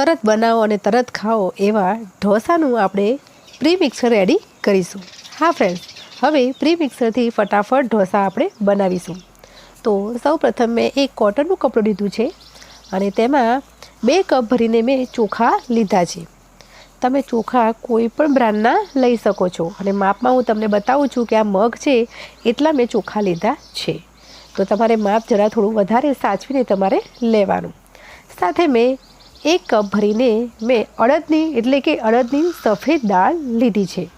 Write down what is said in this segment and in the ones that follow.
તરત બનાવો અને તરત ખાઓ એવા ઢોસાનું આપણે પ્રી મિક્સર રેડી કરીશું. હા ફ્રેન્ડ્સ હવે પ્રી મિક્સરથી ફટાફટ ઢોસા આપણે બનાવીશું. તો સૌ પ્રથમ મેં એક કોટનનું કપડું લીધું છે અને તેમાં બે કપ ભરીને મેં ચોખા લીધા છે. તમે ચોખા કોઈ પણ બ્રાન્ડના લઈ શકો છો અને માપમાં હું તમને બતાવું છું કે આ મગ છે એટલા મેં ચોખા લીધા છે. તો તમારે માપ જરા થોડું વધારે સાચવીને તમારે લેવાનું. સાથે મેં એક કપ ભરીને મેં અડદની, એટલે કે અડદની સફેદ દાળ લીધી છે.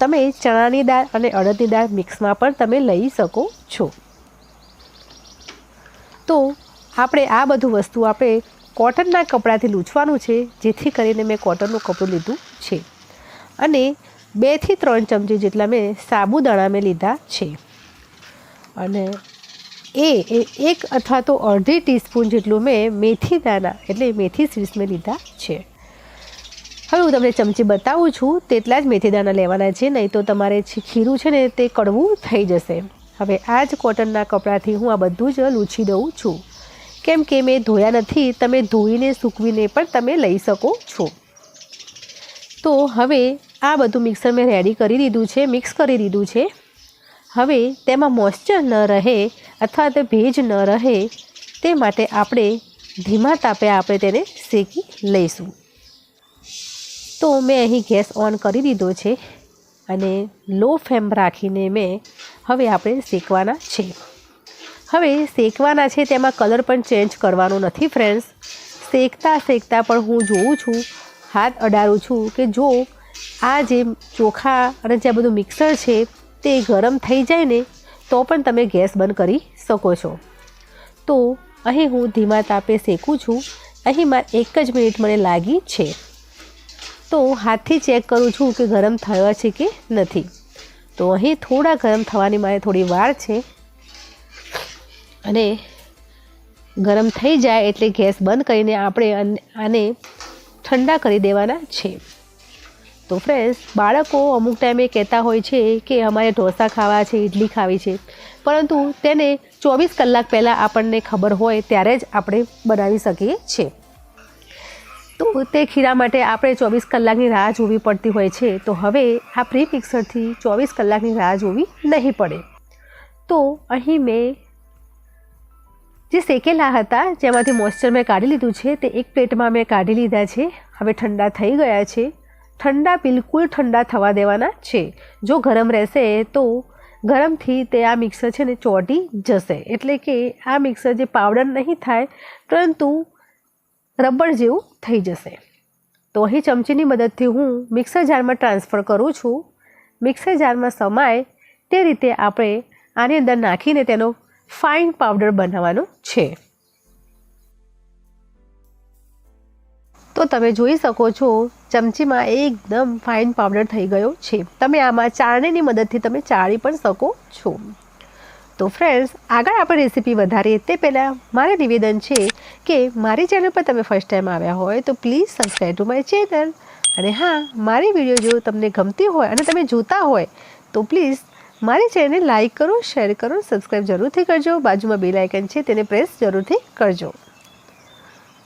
તમે ચણાની દાળ અને અડદની દાળ મિક્સમાં પણ તમે લઈ શકો છો. તો આપણે આ બધું વસ્તુ આપણે કોટનના કપડાથી લૂછવાનું છે, જેથી કરીને મેં કોટનનું કપડું લીધું છે. અને બેથી ત્રણ ચમચી જેટલા મેં સાબુદાણા મેં લીધા છે. અને એ એક અથવા તો અડધી ટીસ્પૂન જેટલું મેં મેથી દાણા એટલે મેથી સીડ્સ મેં લીધા છે. હવે હું તમને ચમચી બતાવું છું, તેટલા જ મેથી દાણા લેવાના છે, નહીં તો તમારે ખીરું છે ને તે કડવું થઈ જશે. હવે આ જ કોટનના કપડાથી હું આ બધું જ લૂછી દઉં છું. કેમ કે મેં ધોયા નથી, તમે ધોઈને સૂકવીને પણ તમે લઈ શકો છો. તો હવે આ બધું મિક્સર મેં રેડી કરી દીધું છે, મિક્સ કરી દીધું છે. હવે તેમાં મોઇશ્ચર ન રહે અથવા તો ભેજ ન રહે, તે માટે આપણે ધીમા તાપે આપણે તેને શેકી લઈશું. તો મેં અહીં ગેસ ઓન કરી દીધો છે અને લો ફ્લેમ રાખીને મેં હવે આપણે શેકવાના છે. હવે શેકવાના છે તેમાં કલર પણ ચેન્જ કરવાનો નથી ફ્રેન્ડ્સ. શેકતા શેકતા પણ હું જોઉં છું, હાથ અડાડું છું કે જો આ જે ચોખા અને જે બધું મિક્સર છે તે ગરમ થઈ જાય ને, તો પણ તમે ગેસ બંધ કરી શકો છો. તો અહીં હું ધીમા તાપે શેકું છું. અહીં મારે એક જ મિનિટ મને લાગી છે. તો હાથથી ચેક કરું છું કે ગરમ થયો છે કે નથી. તો અહીં થોડા ગરમ થવાની મારે થોડી વાર છે. અને ગરમ થઈ જાય એટલે ગેસ બંધ કરીને આપણે આને ઠંડા કરી દેવાના છે. તો ફ્રેન્ડ્સ બાળકો અમુક ટાઈમે કહેતા હોય છે કે અમારે ઢોસા ખાવા છે ઇડલી ખાવી છે. પરંતુ તેને ચોવીસ કલાક પહેલાં આપણને ખબર હોય ત્યારે જ આપણે બનાવી શકીએ છીએ તો તે ખીરા માટે આપણે ચોવીસ કલાકની રાહ જોવી પડતી હોય છે. તો હવે આ પ્રી મિક્સરથી ચોવીસ કલાકની રાહ જોવી નહીં પડે. તો અહીં મેં જે શેકેલા હતા, જેમાંથી મોઇસ્ચર મેં કાઢી લીધું છે, તે એક પ્લેટમાં મેં કાઢી લીધા છે. હવે ઠંડા થઈ ગયા છે. ઠંડા બિલકુલ ઠંડા થવા દેવાના છે. જો ગરમ રહેશે તો ગરમથી તે આ મિક્સર છે ને ચોટી જશે. એટલે કે આ મિક્સર જે પાવડર નહીં થાય, પરંતુ રબર જેવું થઈ જશે. તો અહીં ચમચીની મદદથી હું મિક્સર જારમાં ટ્રાન્સફર કરું છું. મિક્સર જારમાં સમાય તે રીતે આપણે આની અંદર નાખીને તેનો ફાઇન પાવડર બનાવવાનો છે. તો તમે જોઈ શકો છો, ચમચીમાં એકદમ ફાઇન પાવડર થઈ ગયો છે. તમે આમાં ચાળણીની મદદથી તમે ચાળી પણ શકો છો. તો ફ્રેન્ડ્સ આગળ આપણે રેસીપી વધારીએ તે પહેલાં મારે નિવેદન છે કે મારી ચેનલ પર તમે ફર્સ્ટ ટાઈમ આવ્યા હોય તો please subscribe to my channel અને હા, મારી વીડિયો જો તમને ગમતી હોય અને તમે જોતા હોય તો પ્લીઝ મારી ચેનલને લાઇક કરો શેર કરો સબસ્ક્રાઈબ જરૂરથી કરજો. બાજુમાં બે લાઇકન છે તેને પ્રેસ જરૂરથી કરજો.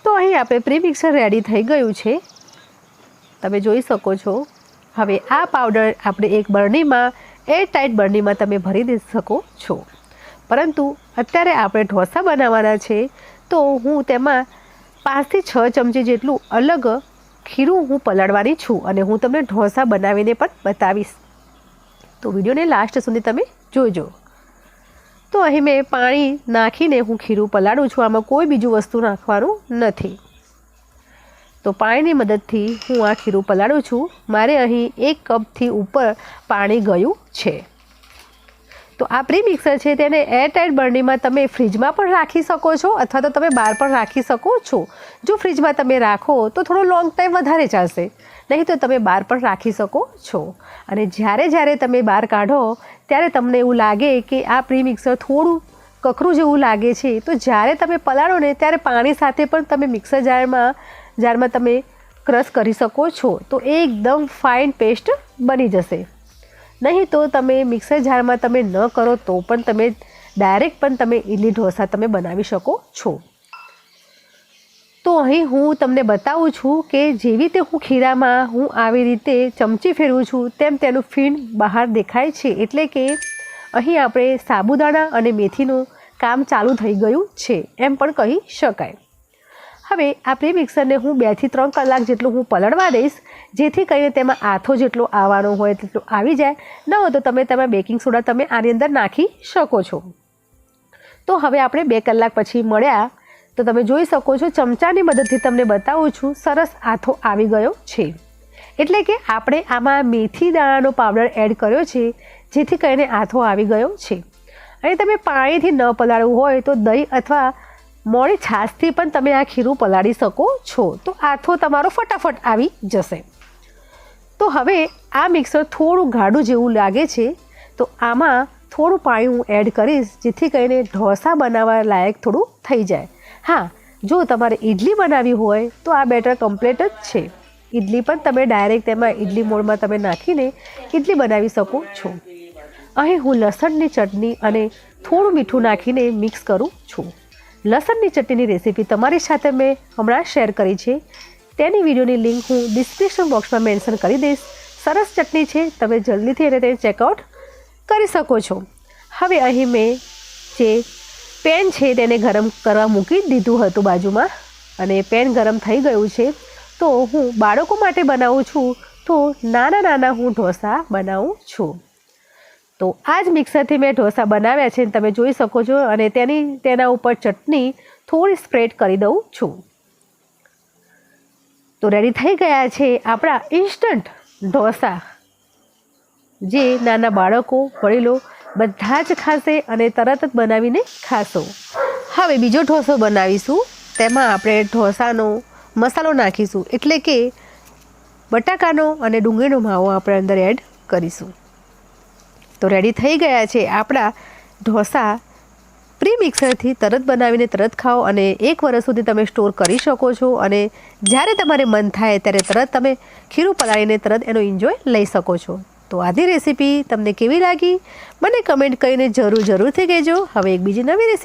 તો અહીં આપણે પ્રી મિક્સર રેડી થઈ ગયું છે. તમે જોઈ શકો છો. હવે આ પાવડર આપણે એક બરણીમાં એર ટાઈટ બરણીમાં તમે ભરી દઈ શકો છો. પરંતુ અત્યારે આપણે ઢોસા બનાવવાના છે, તો હું તેમાં પાંચથી છ ચમચી જેટલું અલગ ખીરું હું પલાળવાની છું અને હું તમને ઢોસા બનાવીને પણ બતાવીશ. તો વિડીયોને લાસ્ટ સુધી તમે જોજો. તો અહીં મેં પાણી નાખીને હું ખીરું પલાળું છું. આમાં કોઈ બીજું વસ્તુ નાખવાનું નથી. તો પાણીની મદદથી હું આ ખીરું પલાળું છું. મારે અહીં એક કપથી ઉપર પાણી ગયું છે. તો આ પ્રી મિક્સર છે તેને એરટાઈટ બરણીમાં તમે ફ્રીજમાં પણ રાખી શકો છો અથવા તો તમે બહાર પણ રાખી શકો છો. જો ફ્રીજમાં તમે રાખો તો થોડો લોંગ ટાઈમ વધારે ચાલશે. નહીં તો તમે બહાર પણ રાખી શકો છો. અને જ્યારે જ્યારે તમે બહાર કાઢો, ત્યારે તમને એવું લાગે કે આ પ્રી મિક્સર થોડું કકરું જેવું લાગે છે. તો જ્યારે તમે પલાળો ને ત્યારે પાણી સાથે પણ તમે મિક્સર જારમાં જારમાં તમે ક્રશ કરી શકો છો. તો એકદમ ફાઇન પેસ્ટ બની જશે. નહીં તો તમે મિક્સર જારમાં તમે ન કરો તો પણ તમે ડાયરેક્ટ પણ તમે ઇડલી ઢોસા તમે બનાવી શકો છો. તો અહીં હું તમને બતાવું છું કે જેવી રીતે હું ખીરામાં હું આવી રીતે ચમચી ફેરવું છું તેમ તેનું ફીણ બહાર દેખાય છે એટલે કે અહીં આપણે સાબુદાણા અને મેથીનું કામ ચાલુ થઈ ગયું છે એમ પણ કહી શકાય. હવે આ પ્રી મિક્સરને હું બેથી ત્રણ કલાક જેટલું હું પલળવા દઈશ જેથી કરીને તેમાં આથો જેટલો આવવાનો હોય તેટલો આવી જાય. ન હોય તો તમે તેમાં બેકિંગ સોડા તમે આની અંદર નાખી શકો છો. તો હવે આપણે બે કલાક પછી મળ્યા. તો તમે જોઈ શકો છો, ચમચાની મદદથી તમને બતાવું છું, સરસ આથો આવી ગયો છે. એટલે કે આપણે આમાં મેથી દાણાનો પાવડર એડ કર્યો છે, જેથી કરીને આથો આવી ગયો છે. અને તમે પાણીથી ન પલાળવું હોય તો દહીં અથવા મોડી છાશથી પણ તમે આ ખીરું પલાળી શકો છો. તો આથો તમારો ફટાફટ આવી જશે. હવે આ મિક્સર થોડું ગાઢું જેવું લાગે છે, તો આમાં થોડું પાણી હું એડ કરીશ, જેથી કરીને ઢોસા બનાવવા લાયક થોડું થઈ જાય. હા, જો તમારે ઇડલી બનાવવી હોય, તો આ બેટર કમ્પ્લીટ જ છે. ઇડલી પણ તમે ડાયરેક્ટ તેમાં ઇડલી મોડમાં તમે નાખીને ઇડલી બનાવી શકો છો. અહીં હું લસણની ચટણી અને થોડું મીઠું નાખીને મિક્સ કરું છું. લસણની ચટણીની રેસીપી તમારી સાથે મેં હમણાં શેર કરી છે. તેની વિડીયોની લિંક હું ડિસ્ક્રિપ્શન બોક્સમાં મેન્શન કરી દઈશ. સરસ ચટણી છે, તમે જલ્દીથી એને તે ચેકઆઉટ કરી શકો છો. હવે અહીં મેં જે પેન છે તેને ગરમ કરવા મૂકી દીધું હતું બાજુમાં અને પેન ગરમ થઈ ગયું છે. તો હું બાળકો માટે બનાવું છું, તો નાના નાના હું ઢોસા બનાવું છું. તો આ જ મિક્સરથી મેં ઢોસા બનાવ્યા છે, તમે જોઈ શકો છો અને તેની, તેના ઉપર ચટણી થોડી સ્પ્રેડ કરી દઉં છું. તો રેડી થઈ ગયા છે આપણા ઇન્સ્ટન્ટ ઢોસા. જે નાના બાળકો, વડીલો બધા જ ખાશે અને તરત જ બનાવીને ખાશો. હવે બીજો ઢોસો બનાવીશું. તેમાં આપણે ઢોસાનો મસાલો નાખીશું. એટલે કે બટાકાનો અને ડુંગળીનો માવો આપણે અંદર એડ કરીશું. તો રેડી થઈ ગયા છે આપણા ઢોસા પ્રી મિક્સરથી તરત બનાવીને તરત ખાઓ અને એક વર્ષ સુધી તમે સ્ટોર કરી શકો છો અને જ્યારે તમારે મન થાય ત્યારે તરત તમે ખીરું પલાળીને તરત એનો એન્જોય લઈ શકો છો. તો આધી રેસીપી તમને કેવી લાગી? મને કમેન્ટ કરીને જરૂર, જરૂરથી કહેજો. હવે એક બીજી નવી રેસીપી